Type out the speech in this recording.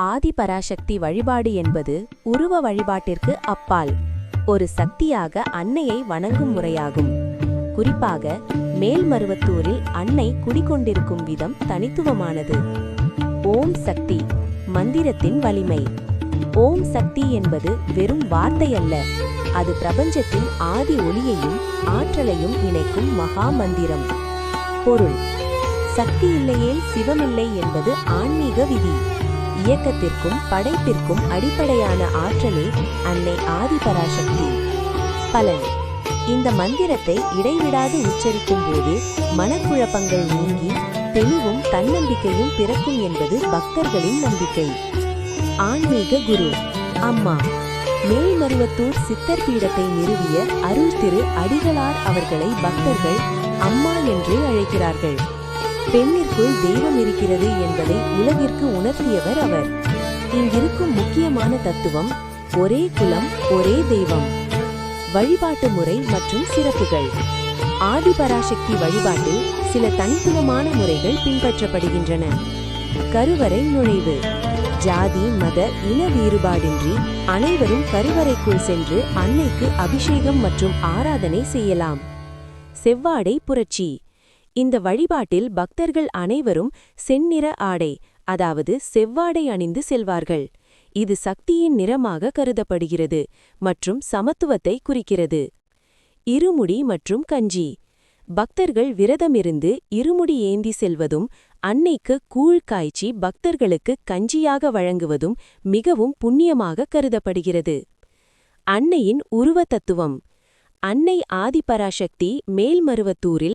ஆதிபராசக்தி வழிபாடு என்பது உருவ வழிபாட்டிற்கு அப்பால் ஒரு சக்தியாக அன்னையை வணங்கும் முறையாகும். குறிப்பாக மேல்மருவத்தூரில் அன்னை குடிகொண்டிருக்கும் விதம் தனித்துவமானது. ஓம் சக்தி மந்திரத்தின் வலிமை. ஓம் சக்தி என்பது வெறும் வார்த்தை அல்ல அது பிரபஞ்சத்தின் ஆதி ஒளியையும் ஆற்றலையும் இணைக்கும் மகா மந்திரம். பொருள் சக்தி இல்லையேல் சிவமில்லை என்பது ஆன்மீக விதி. இயக்கத்திற்கும் படைப்பிற்கும் அடிப்படையான ஆற்றலே அன்னை ஆதிபராசக்தி. பலன் இந்த மந்திரத்தை இடைவிடாது உச்சரிக்கும் போது மனக்குழப்பங்கள் நீங்கி தெளிவும் தன்னம்பிக்கையும் பிறக்கும் என்பது பக்தர்களின் நம்பிக்கை. ஆன்மீக குரு அம்மா மேல்மருவத்தூர் சித்தர் பீடத்தை நிறுவிய அருள் திரு அடிகளார் அவர்களை பக்தர்கள் அம்மா என்று அழைக்கிறார்கள். பெண்ணிற்குள் தெய்வம் இருக்கிறது என்பதை உலகிற்கு உணர்த்தியவர் அவர். இங்கிருக்கும் முக்கியமான தத்துவம் ஒரே குலம் ஒரே தெய்வம். வழிபாட்டு முறை மற்றும் சிறப்புகள். ஆதிபராசக்தி வழிபாட்டில் சில தனித்துவமான முறைகள் பின்பற்றப்படுகின்றன. கருவறை நுழைவு. ஜாதி மத இன வேறுபாடின்றி அனைவரும் கருவறைக்குள் சென்று அன்னைக்கு அபிஷேகம் மற்றும் ஆராதனை செய்யலாம். செவ்வாடை புரட்சி. இந்த வழிபாட்டில் பக்தர்கள் அனைவரும் செந்நிற ஆடை அதாவது செவ்வாடை அணிந்து செல்வார்கள். இது சக்தியின் நிறமாக கருதப்படுகிறது மற்றும் சமத்துவத்தை குறிக்கிறது. இருமுடி மற்றும் கஞ்சி. பக்தர்கள் விரதமிருந்து இருமுடி ஏந்தி செல்வதும் அன்னைக்கு கூழ் காய்ச்சி பக்தர்களுக்கு கஞ்சியாக வழங்குவதும் மிகவும் புண்ணியமாக கருதப்படுகிறது. அன்னையின் உருவ தத்துவம். அன்னை ஆதிபராசக்தி மேல்மருவத்தூரில்